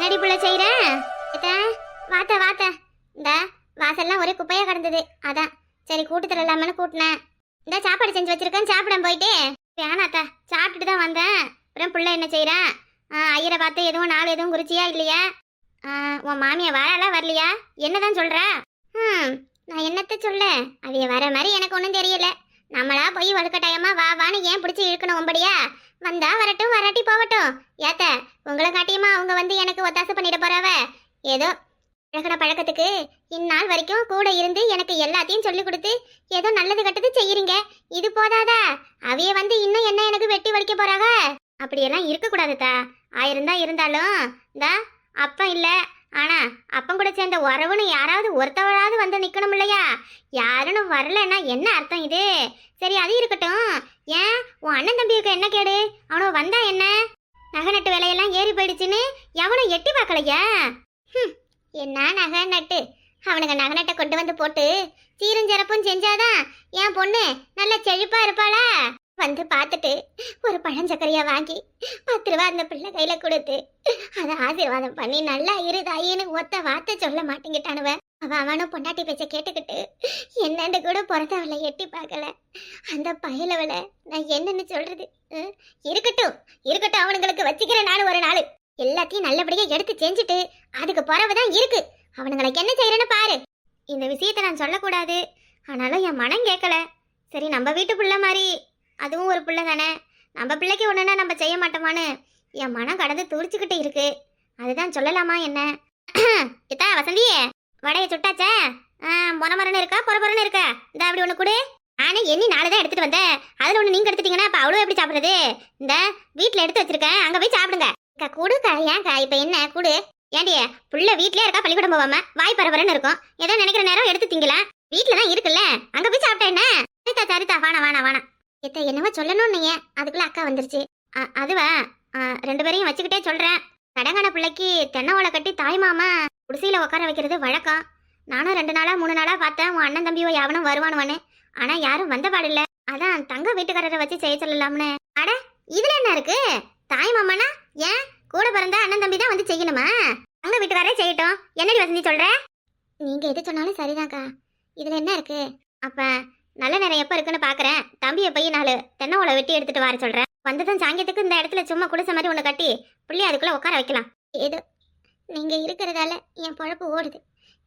என்னடி புள்ள செய்யற வாத்த வாத்த. இந்த வாசல்லாம் ஒரே குப்பையா கிடந்தது. அதான். சரி கூட்டத்தில் இல்லாமனு கூட்டினேன். இந்த சாப்பாடு செஞ்சு வச்சிருக்கேன். சாப்பிட போயிட்டு. வேணாத்தா சாப்பிட்டுட்டு தான் வந்தேன். அப்புறம் புள்ள என்ன செய்கிறேன் ஐயரை பார்த்து எதுவும் நாள் எதுவும் குறிச்சியா இல்லையா? உன் மாமியை வரலாம் வரலையா? என்னதான் சொல்கிறா ம் நான் என்னத்த சொல்ல? அவைய வர மாதிரி எனக்கு ஒன்றும் தெரியல. நம்மளா போய் வலுக்கட்டாயமா வா வான்னு ஏன் பிடிச்சி இழுக்கணும் உம்படியா? வந்தா வரட்டும் வராட்டி போகட்டும். ஏத்த உங்களை காட்டியுமா அவங்க வந்து எனக்கு ஒத்தாசை பண்ணிட போறாவ? ஏதோ பழகின பழக்கத்துக்கு இந்நாள் வரைக்கும் கூட இருந்து எனக்கு எல்லாத்தையும் சொல்லி கொடுத்து ஏதோ நல்லது கெட்டது செய்யறீங்க. இது போதாதா? அவைய வந்து இன்னும் என்ன எனக்கு வெட்டி வலிக்க போறாங்க அப்படியெல்லாம் இருக்கக்கூடாதுதா ஆயிருந்தா இருந்தாலும் தா அப்பம் இல்லை. ஆனா அப்பம் கூட சேர்ந்த உறவுன்னு யாராவது ஒருத்தவராவது வந்து நிக்கணும் இல்லையா? யாருன்னு வரலன்னா என்ன அர்த்தம் இது? சரி அது இருக்கட்டும். ஏன்? உன் அண்ணன் தம்பிக்கு என்ன கேடு? அவனோ வந்தா என்ன? நகை நட்டு விலையெல்லாம் ஏறி போயிடுச்சுன்னு எவனும் எட்டி பார்க்கலையா? என்ன நகை நட்டு? அவனுக்கு நகை நட்டை கொண்டு வந்து போட்டு சீரும் சிறப்பும் செஞ்சாதான் என் பொண்ணு நல்ல செழிப்பா இருப்பாளா? வந்து பார்த்துட்டு ஒரு பழஞ்சக்கரையை வாங்கி பத்து ரூபா அந்த பிள்ளை கையில் கொடுத்து அதை ஆசீர்வாதம் பண்ணி நல்லா இருதாயின்னு ஒத்த வார்த்தை சொல்ல மாட்டேங்கிட்டானுவன் அவன் அவனும் பொண்டாட்டி பேச்ச கேட்டுக்கிட்டு என்னன்னு கூட பிறந்தவளை எட்டி பார்க்கல. அந்த பயலவளை நான் என்னன்னு சொல்றது? ம்? இருக்கட்டும் இருக்கட்டும் அவனுங்களுக்கு வச்சுக்கிறேன் நானும் ஒரு நாள். எல்லாத்தையும் நல்லபடியா எடுத்து செஞ்சுட்டு அதுக்கு பிறவுதான் இருக்கு. அவனுங்களுக்கு என்ன செய்யறேன்னு பாரு. இந்த விஷயத்தை நான் சொல்லக்கூடாது. ஆனாலும் என் மனம் கேட்கல. சரி நம்ம வீட்டு புள்ள மாதிரி அதுவும் ஒரு பிள்ளை தானே நம்ம பிள்ளைக்கு ஒன்றுனா நம்ம செய்ய மாட்டோமான்னு? என் மனம் கடந்து துடிச்சுக்கிட்டு இருக்கு. அதுதான் சொல்லலாமா என்ன? இத்தா வசந்தியே வடைய சுட்டாச்சா? மொனமரன்னு இருக்கா? பொறப்பொறன்னு இருக்கா? இந்த அப்படி ஒன்று கொடு. ஆனால் எண்ணி நாலு தான் எடுத்துகிட்டு வந்தேன் அதில் ஒன்று நீங்கள் எடுத்துட்டீங்கன்னா அப்போ அவ்வளோ எப்படி சாப்பிட்றது? இந்த வீட்டில் எடுத்து வச்சிருக்கேன். அங்கே போய் சாப்பிடுங்க. அக்கா கொடுக்கா ஏன்க்கா இப்போ என்ன? கொடு. ஏண்டிய புள்ள வீட்லயே இருக்கா? பள்ளிக்கூடம் போகாம? வாய் பரபரன்னு இருக்கும். ஏதோ நினைக்கிற நேரம் எடுத்து திங்கலாம் வீட்டில் தான் இருக்குல்ல. அங்கே போய் சாப்பிட்டா என்ன? சரிதா சரிதா. வாணா வாணா வாணா. எத்த என்னவோ சொல்லணும்னு நீங்க அதுக்குள்ள அக்கா வந்துருச்சு. அதுவா? ரெண்டு பேரையும் வச்சுக்கிட்டே சொல்றேன். கடங்கான பிள்ளைக்கு தென்னை ஓலை கட்டி தாய் மாமா குடிசையில உட்கார வைக்கிறது வழக்கம். நானும் ரெண்டு நாளா மூணு நாளா பார்த்தேன். உன் அண்ணன் தம்பியோ யாவனும் வருவானுவானு ஆனா யாரும் வந்த பாடில்ல அதான் தங்க வீட்டுக்காரரை வச்சு செய்ய சொல்லலாம்னு. அட இதுல என்ன இருக்கு? தாய் மாமானா? ஏன்? கூட பிறந்த அண்ணன் தம்பி தான் வந்து செய்யணுமா? தங்க வீட்டுக்காரே செய்யட்டும். என்னடி வசந்தி சொல்ற? நீங்க எது சொன்னாலும் சரிதான்க்கா. இதுல என்ன இருக்கு? அப்ப நல்ல நேரம் எப்போ இருக்குன்னு பார்க்குறேன் தம்பியை போய் நாலு தென்னை ஓலை வெட்டி எடுத்துட்டு வர சொல்கிறேன் வந்ததும் சாங்கியத்துக்கு இந்த இடத்துல சும்மா குடிசை மாதிரி ஒன்று கட்டி புள்ளி அதுக்குள்ளே உட்கார வைக்கலாம். ஏதோ நீங்கள் இருக்கிறதால என் பொழப்பு ஓடுது.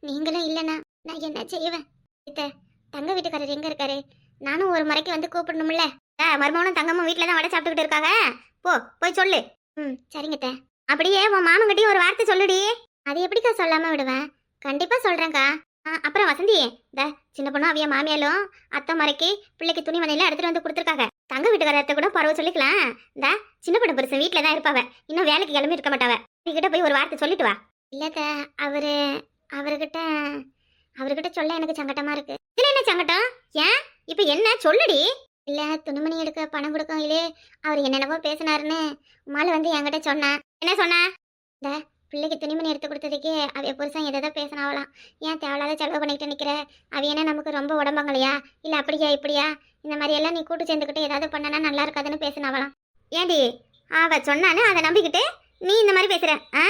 நீங்களும் இல்லைன்னா நான் என்ன செய்வேன்? இத்த தங்க வீட்டுக்காரர் எங்கே இருக்காரு? நானும் ஒரு முறைக்கு வந்து கூப்பிடணும்ல. ஆ, மருமகனும் தங்கமும் வீட்டில் தான் வடை சாப்பிட்டுக்கிட்டு இருக்காங்க. போ போய் சொல்லு. ம் சரிங்கத்த அப்படியே உன் மாமங்கிட்டையும் ஒரு வார்த்தை சொல்லுடி. அது எப்படிக்கா சொல்லாமல் விடுவேன்? கண்டிப்பாக சொல்கிறேன்க்கா அப்புறம் வசந்தி இந்த சின்ன பொண்ணு அவிய மாமியாலும் அத்தை மறைக்கு பிள்ளைக்கு துணி மனையில எடுத்துட்டு வந்து கொடுத்துருக்காங்க. தங்க வீட்டுக்காரத்தை கூட பரவ சொல்லிக்கலாம். இந்த சின்ன பொண்ணு பெருசு வீட்டில தான் இருப்பாவ. இன்னும் வேலைக்கு கிளம்பி இருக்க மாட்டாவ. கிட்ட போய் ஒரு வார்த்தை சொல்லிட்டு வா. இல்லக்க அவரு அவர்கிட்ட அவர்கிட்ட சொல்ல எனக்கு சங்கட்டமா இருக்கு. இதுல என்ன சங்கட்டம்? ஏன்? இப்ப என்ன? சொல்லுடி. இல்ல துணிமணி எடுக்க பணம் கொடுக்கவிலே அவர் என்னென்னவோ பேசினாருன்னு உமால வந்து என்கிட்ட சொன்னா என்ன சொன்னா இந்த பிள்ளைக்கு துணிமணி எடுத்து கொடுத்ததுக்கே அவைய புருஷன் எதை பேசினாவலாம். ஏன் தேவையில்லாத செலவு பண்ணிக்கிட்டு நிற்கிற அவ என்ன நமக்கு ரொம்ப உடம்பங்களையா? இல்லை அப்படியா இப்படியா? இந்த மாதிரியெல்லாம் நீ கூட்டு சேர்ந்துக்கிட்டு ஏதாவது பண்ணனா நல்லா இருக்காதுன்னு பேசினாவலாம். ஏண்டி? அவ சொன்னானு அதை நம்பிக்கிட்டு நீ இந்த மாதிரி பேசுற ஆ?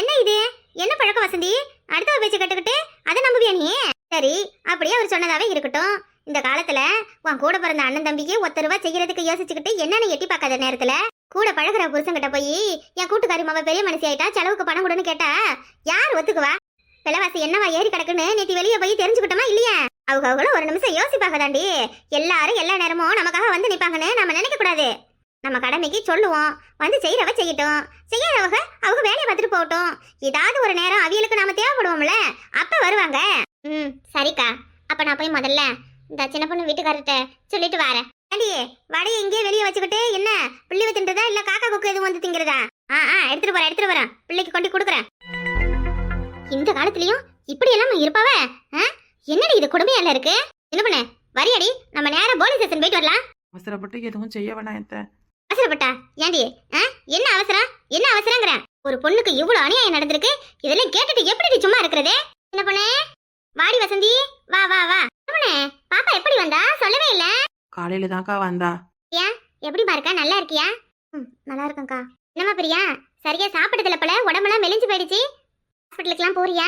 என்ன இது? என்ன பழக்கம் வசந்தி? அடுத்தவ பேச்சு கட்டுக்கிட்டு அதை நம்புவியா நீ? சரி அப்படியே அவர் சொன்னதாவே இருக்கட்டும். இந்த காலத்துல உன் கூட பிறந்த அண்ணன் தம்பிக்கு ஒத்த ரூபா செய்யறதுக்கு யோசிச்சுக்கிட்டு என்னன்னு எட்டி பார்க்காத நேரத்துல? கூட பழகுற புருஷன்கிட்ட போய் என் கூட்டுக்காரி மாவ பெரிய மனுஷி ஆயிட்டா? செலவுக்கு பணம் கொடுன்னு கேட்டா? யார் ஒத்துக்குவா? விலைவாசி என்னவா ஏறி கிடக்குன்னு நேத்தி வெளியே போய் தெரிஞ்சுக்கிட்டோமா இல்லையா? அவங்க அவங்களும் ஒரு நிமிஷம் யோசிப்பாங்க தாண்டி எல்லாரும் எல்லா நேரமும் நமக்காக வந்து நிப்பாங்கன்னு நம்ம நினைக்க கூடாது. நம்ம கடமைக்கு சொல்லுவோம். வந்து செய்யறவ செய்யட்டும். செய்யாதவங்க அவங்க வேலையை பார்த்துட்டு போகட்டும். ஏதாவது ஒரு நேரம் அவியலுக்கு நாம தேவைப்படுவோம்ல. அப்ப வருவாங்க. ம் சரிக்கா. அப்ப நான் போய் முதல்ல இந்த சின்ன பொண்ணு வீட்டுக்காரர்கிட்ட சொல்லிட்டு வரேன். ஏண்டி வடையை இங்கேயே வெளியே வச்சுக்கிட்டு என்ன பிள்ளை தின்றதா இல்ல காக்கா கொக்கு எதுவும் வந்து திங்கிறதா? ஆ ஆ எடுத்துட்டு வரேன் எடுத்துட்டு வரேன் பிள்ளைக்கு கொண்டு கொடுக்குறேன். இந்த காலத்துலயும் இப்படி எல்லாம் இருப்பாவ? என்னடி இது கொடுமையால இருக்கு? என்ன பண்ண? வரியாடி நம்ம நேரா போலீஸ் ஸ்டேஷன் போயிட்டு வரலாம். அவசரப்பட்டு எதுவும் செய்ய வேணாம் எத்த அவசரப்பட்டா? ஏண்டி? என்ன அவசரம்? என்ன அவசரங்கிற? ஒரு பொண்ணுக்கு இவ்வளவு அநியாயம் நடந்திருக்கு இதெல்லாம் கேட்டுட்டு எப்படி சும்மா இருக்கிறது? என்ன பண்ண? வாடி வசந்தி வா வா வா. பாப்பா எப்படி வந்தா? சொல்லவே இல்ல. காலையில தான்க்கா வந்தா. எப்படிமா இருக்கா நல்லா இருக்கியா? ம் நல்லா இருக்கேன்க்கா. என்னம்மா பிரியா? சரியா சாப்பிட்டதுல போல உடம்பெல்லாம் மெலிஞ்சு போயிடுச்சு. ஹாஸ்பிட்டலுக்குலாம் போறியா?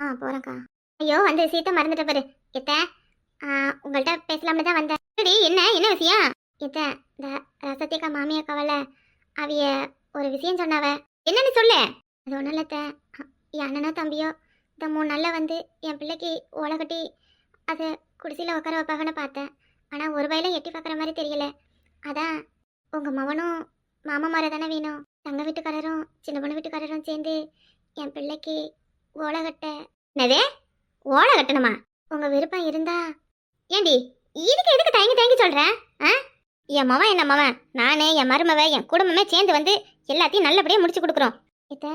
ஆ போறேன்க்கா. ஐயோ வந்து சீத்தை மறந்துட்ட பாரு. எத்த உங்கள்கிட்ட பேசலாம்னு தான் வந்தேன். சரி என்ன என்ன விஷயம்? எத்த இந்த ரசத்தியக்கா மாமியா கவலை அவிய ஒரு விஷயம் சொன்னாவ. என்னன்னு சொல்லு. அது ஒன்றும் இல்லை என் அண்ணனா தம்பியோ இந்த மூணு நாளில் வந்து என் பிள்ளைக்கு ஓலை கட்டி அதை குடிசையில் உட்கார வைப்பாங்கன்னு பார்த்தேன். ஆனால் ஒரு வயலும் எட்டி பார்க்குற மாதிரி தெரியல. அதான் உங்கள் மவனும் மாமா மாதிரி தானே வேணும். தங்க வீட்டுக்காரரும் சின்ன பொண்ணு வீட்டுக்காரரும் சேர்ந்து என் பிள்ளைக்கு ஓலை கட்ட. என்னதே? ஓலை கட்டணுமா? உங்கள் விருப்பம் இருந்தா. ஏண்டி இதுக்கு எதுக்கு தயங்கி தயங்கி சொல்கிறேன் ஆ? என் மவன் என்ன மவன்? நானே என் மருமவ என் குடும்பமே சேர்ந்து வந்து எல்லாத்தையும் நல்லபடியாக முடிச்சு கொடுக்குறோம். இத்த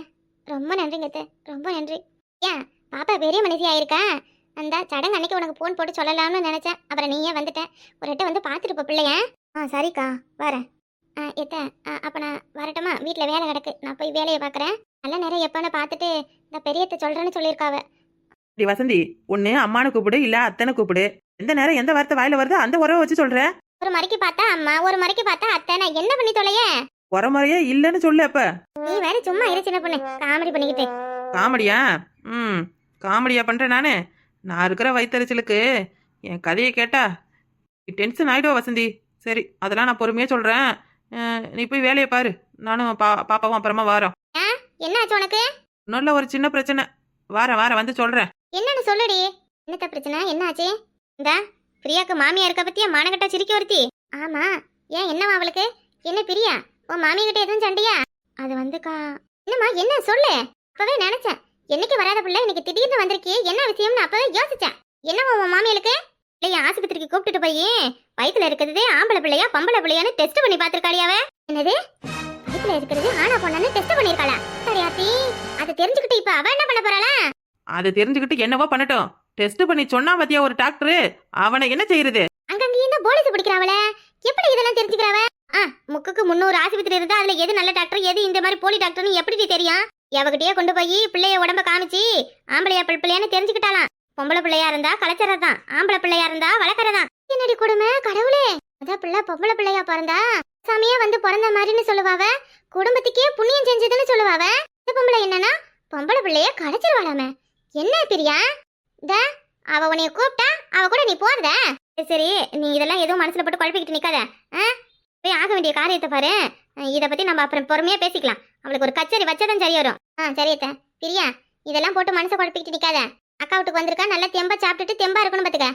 ரொம்ப நன்றிங்க இத்த ரொம்ப நன்றி. ஏன் பாப்பா பெரிய மனுஷி இருக்கேன் அந்த சடங்கு அன்னைக்கு உனக்கு ஃபோன் போட்டு சொல்லலாம்னு நினச்சேன். அப்புறம் நீயே வந்துட்ட. ஒரு எட்ட வந்து பார்த்துட்டு போ பிள்ளைய. ஆ சரிக்கா. வரேன். ஆ எத்த அப்போ நான் வரட்டுமா? வீட்டில் வேலை கிடக்கு. நான் போய் வேலையை பார்க்குறேன் நல்ல நேரம் எப்போன்னு பார்த்துட்டு இந்த பெரியத்தை சொல்கிறேன்னு சொல்லியிருக்காவ. டி வசந்தி ஒன்று அம்மானு கூப்பிடு இல்லை அத்தனை கூப்பிடு. எந்த நேரம் எந்த வார்த்தை வாயில வருதோ அந்த உறவை வச்சு சொல்ற. ஒரு மறைக்கு பார்த்தா அம்மா ஒரு மறைக்கு பார்த்தா அத்தை நான் என்ன பண்ணி தொலைய? உரமுறையே இல்லைன்னு சொல்லு அப்ப. நீ வேற சும்மா இரு சின்ன பொண்ணு. காமெடி பண்ணிக்கிட்டு. காமெடியா? ம் காமெடியா பண்றேன் நானு. நான் இருக்கிற வயிற்றுச்சலுக்கு என் கதையை கேட்டா டென்ஷன் ஆயிடுவா வசந்தி. சரி அதெல்லாம் நான் பொறுமையாக சொல்கிறேன் நீ போய் வேலையை பாரு. நானும் பா பாப்பாவும் அப்புறமா வாரோம். என்னாச்சு உனக்கு? நல்ல ஒரு சின்ன பிரச்சனை. வாரேன் வாரேன் வந்து சொல்கிறேன் என்னன்னு சொல்லுடி. என்னத்த பிரச்சனை? என்னாச்சு? இந்த பிரியாக்கு மாமியா இருக்க பத்தியா? மானகட்டா சிரிக்க ஒருத்தி ஆமா. ஏன் என்னவா அவளுக்கு? என்ன பிரியா? உன் மாமி கிட்ட எதுவும் சண்டையா? அது வந்துக்கா. என்னம்மா என்ன? சொல்லு. அப்பவே நினைச்சேன். என்னைக்கு வராத பிள்ளை இன்னைக்கு திடீர்னு வந்திருக்கே என்ன விஷயம்னு அப்பவே யோசிச்சேன். என்னவா உன் மாமியலுக்கு பிள்ளைய ஆஸ்பத்திரிக்கு கூப்பிட்டுட்டு போய். வயித்துல இருக்கிறது ஆம்பளை பிள்ளையா பொம்பளை பிள்ளையான்னு டெஸ்ட் பண்ணி பாத்திருக்காளியாவ என்னது? வயித்துல இருக்கிறது ஆனா பொண்ணான்னு டெஸ்ட் பண்ணிருக்காளா சரியாத்தி அதை தெரிஞ்சுக்கிட்டு இப்ப அவ என்ன பண்ண போறாளா? அதை தெரிஞ்சுக்கிட்டு என்னவோ பண்ணட்டும். டெஸ்ட் பண்ணி சொன்னா பத்தியா ஒரு டாக்டரு அவனை என்ன செய்யறது? அங்கங்க என்ன போலீஸ் பிடிக்கிறாவல எப்படி இதெல்லாம் தெரிஞ்சுக்கிறாவ ஆ முக்குக்கு முந்நூறு ஆஸ்பத்திரி இருந்தா அதுல எது நல்ல டாக்டர் எது இந்த மாதிரி போலி டாக்டர்னு எப்படி தெரியும்? எவகிட்டயே கொண்டு போய் பிள்ளைய உடம்ப காமிச்சு ஆம்பளையா பிள் பிள்ளையான்னு தெரிஞ்சுக்கிட்டாலாம் பொம்பளை பிள்ளையா இருந்தா கலைச்சறதான் ஆம்பளை பிள்ளையா இருந்தா வளர்க்கறதான் என்னடி கொடுமை? கடவுளே! அதான் பிள்ளை பொம்பளை பிள்ளையா பிறந்தா சாமியா வந்து பிறந்த மாதிரின்னு சொல்லுவாவ. குடும்பத்துக்கே புண்ணியம் செஞ்சதுன்னு சொல்லுவாவ. இந்த பொம்பளை என்னன்னா பொம்பளை பிள்ளைய கலைச்சிருவாளாமே. என்ன பிரியா? இந்த அவ உன்னைய கூப்பிட்டா அவ கூட நீ போறத? சரி, நீ இதெல்லாம் எதுவும் மனசுல போட்டு குழப்பிக்கிட்டு நிக்காத. போய் ஆக வேண்டிய காரியத்தை பாரு. இதை இத பத்தி நம்ம அப்புறம் பொறுமையா பேசிக்கலாம். அவளுக்கு ஒரு கச்சேரி வச்சாதான் சரி வரும். ஆ சரியத்த பிரியா இதெல்லாம் போட்டு மனசை குழப்பிக்கிட்டு நிக்காத. அக்கா வீட்டுக்கு வந்திருக்கா நல்லா தெம்பா சாப்பிட்டுட்டு தெம்பா இருக்கணும் பாத்துக்க.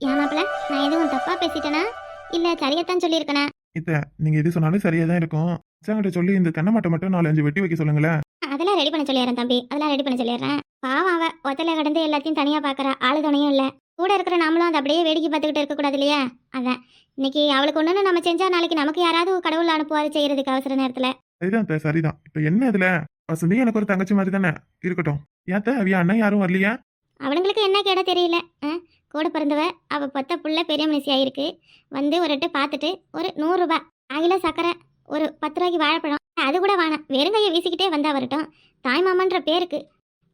ஏமாப்ல நான் எதுவும் தப்பா பேசிட்டேனா? இல்ல சரியத்தான் சொல்லியிருக்கேனா? இத்த நீங்க எது சொன்னாலும் சரியா தான் இருக்கும். அச்சாங்கிட்ட சொல்லி இந்த தென்னை மட்டை மட்டும் நாலு அஞ்சு வெட்டி வைக்க சொல்லுங்களேன். அதெல்லாம் ரெடி பண்ண சொல்லிடுறேன் தம்பி. அதெல்லாம் ரெடி பண்ண சொல்லிடுறேன். பாவம் அவ. ஒத்தல கடந்து எல்லாத்தையும் தனியா பாக்குறா. ஆளு துணையும் இல்ல. கூட இருக்கிற நாமளும் அதை அப்படியே வேடிக்கை பார்த்துக்கிட்டு இருக்க கூடாது இல்லையா? அதான். இன்னைக்கு அவளுக்கு ஒண்ணுன்னு நம்ம செஞ்சா நாளைக்கு நமக்கு யாராவது கடவுள் அனுப்புவாரு செய்யறதுக்கு அவசர நேரத்துல. சரிதான் அத்தை, சரிதான். இப்ப என்ன இதுல? வசந்தி எனக்கு ஒரு தங்கச்சி மாதிரி தானே? இருக்கட்டும். ஏத்த அவிய அண்ணன் யாரும் வரலையா? அவனுங்களுக்கு என்ன கேட தெரியல. ஆ? கூட பிறந்தவ அவ பத்த புள்ள பெரிய மனுஷியா இருக்கு வந்து ஒரு எட்டு பார்த்துட்டு ஒரு நூறு ரூபாய் சக்கரை ஒரு பத்து ரூபாய்க்கு வாழைப்பழம் அது கூட வேணாம் வெறுங்கையை வீசிக்கிட்டே வந்தா வரட்டும். தாய் மாமன்ற பேருக்கு.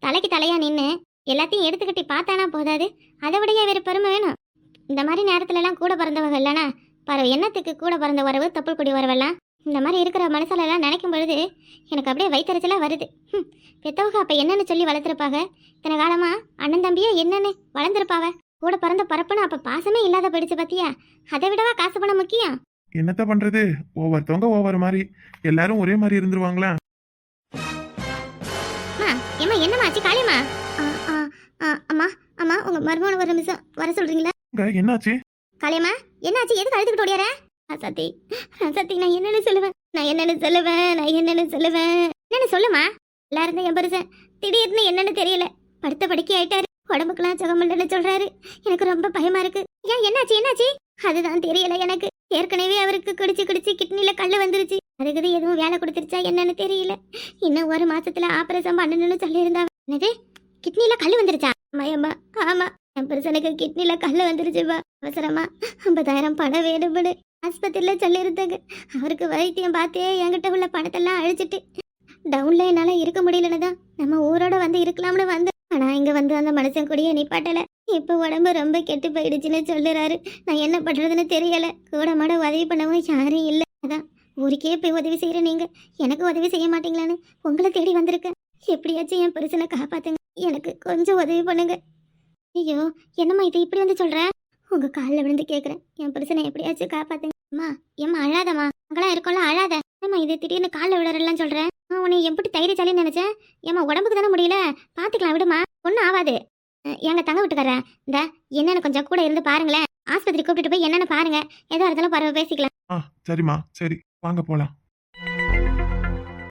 தலைக்கு தலையா நின்று எல்லாத்தையும் எடுத்துக்கிட்டு பார்த்தானா போதாது? அதை விடையே வேறு பெருமை வேணும். இந்த மாதிரி நேரத்துல எல்லாம் கூட பிறந்தவங்க இல்லைனா பாரு என்னத்துக்கு கூட பிறந்த உறவு தொப்புள் குடி உறவெல்லாம்? இந்த மாதிரி இருக்கிற மனசுல எல்லாம் நினைக்கும் பொழுது எனக்கு அப்படியே வயிற்றுச்சலாக வருது. ஹம், பெத்தவங்க அப்ப என்னன்னு சொல்லி வளர்த்துருப்பாங்க. இத்தனை காலமா அண்ணன் தம்பியா என்னன்னு வளர்ந்துருப்பாவ? கூட பிறந்த பரப்புன்னு அப்ப பாசமே இல்லாத போயிடுச்சு பாத்தியா? அதை விடவா காசு பணம் முக்கியம்? என்னத்த பண்றது? ஒவ்வொருத்தவங்க ஒவ்வொரு மாதிரி. எல்லாரும் ஒரே மாதிரி இருந்துருவாங்களா? அம்மா ஏம்மா என்னம்மா ஆச்சு? காளியம்மா? அம்மா அம்மா உங்க மருமகன் ஒரு நிமிஷம் வர சொல்றீங்களா? என்னாச்சு? காளியம்மா என்னாச்சு? எதுக்கு அழுதுகிட்டு ஓடியார? சத்தி சத்தி நான் என்னன்னு சொல்லுவேன் நான் என்னன்னு சொல்லுவேன் நான் என்னன்னு சொல்லுவேன். என்னன்னு சொல்லுமா? எல்லாரும் என் பெருசன் திடீர்னு என்னன்னு தெரியல. படுத்த படுக்கி ஆயிட்டாரு. உடம்புக்குலாம் சுகம் இல்லைன்னு சொல்றாரு. எனக்கு ரொம்ப பயமா இருக்கு. ஏன் என்னாச்சு என்னாச்சு? அதுதான் தெரியல எனக்கு. ஏற்கனவே அவருக்கு குடிச்சு குடிச்சு கிட்னில கல் வந்துருச்சு. அதுக்கு எதுவும் வேலை கொடுத்துருச்சா என்னன்னு தெரியல. இன்னும் ஒரு மாசத்துல ஆபரேஷன் பண்ணணும்னு சொல்லியிருந்தா என்னது? கிட்னில கல் வந்துருச்சா? ஆமாயம்மா ஆமா. என் புருஷனுக்கு கிட்னில கல் வந்துருச்சுப்பா. அவசரமா ஐம்பதாயிரம் பணம் வேணும்னு. ஆஸ்பத்திரியில் சொல்லியிருந்தாங்க. அவருக்கு வைத்தியம் பார்த்தே என்கிட்ட உள்ள பணத்தெல்லாம் அழிச்சிட்டு. டவுன்ல என்னால் இருக்க முடியலன்னு தான் நம்ம ஊரோட வந்து இருக்கலாம்னு வந்து ஆனால் இங்கே வந்து அந்த மனுஷன் கூடயே நிப்பாட்டலை. இப்போ உடம்பு ரொம்ப கெட்டு போயிடுச்சுன்னு சொல்லுறாரு. நான் என்ன பண்ணுறதுன்னு தெரியலை. கூட மாட உதவி பண்ணவும் யாரும் இல்லை. அதான் ஊருக்கே போய் உதவி செய்கிற நீங்கள் எனக்கு உதவி செய்ய மாட்டீங்களான்னு உங்களை தேடி வந்திருக்கேன். எப்படியாச்சும் என் புருஷனை காப்பாற்றுங்க எனக்கு கொஞ்சம் உதவி பண்ணுங்க. ஐயோ என்னம்மா இது இப்படி வந்து சொல்கிறேன் உங்க காலில் விழுந்து கேட்குறேன் என் புருஷனை எப்படியாச்சும் காப்பாத்துங்க. அம்மா ஏம்மா அழாதம்மா. அங்கெல்லாம் இருக்கோம்ல அழாத. ஏம்மா இது திடீர்னு காலில் விழறலாம் சொல்கிறேன் நான் உன்னை எப்படி தைரியச்சாலின்னு நினைச்சேன். ஏம்மா உடம்புக்கு தானே முடியல? பார்த்துக்கலாம் விடுமா. ஒன்றும் ஆகாது எங்கள் தங்க விட்டுக்கறேன் இந்த என்னன்னு கொஞ்சம் கூட இருந்து பாருங்களேன். ஆஸ்பத்திரி கூப்பிட்டுட்டு போய் என்னென்னு பாருங்க. ஏதோ இருந்தாலும் பரவ பேசிக்கலாம். ஆ சரிம்மா. சரி வாங்க போகலாம்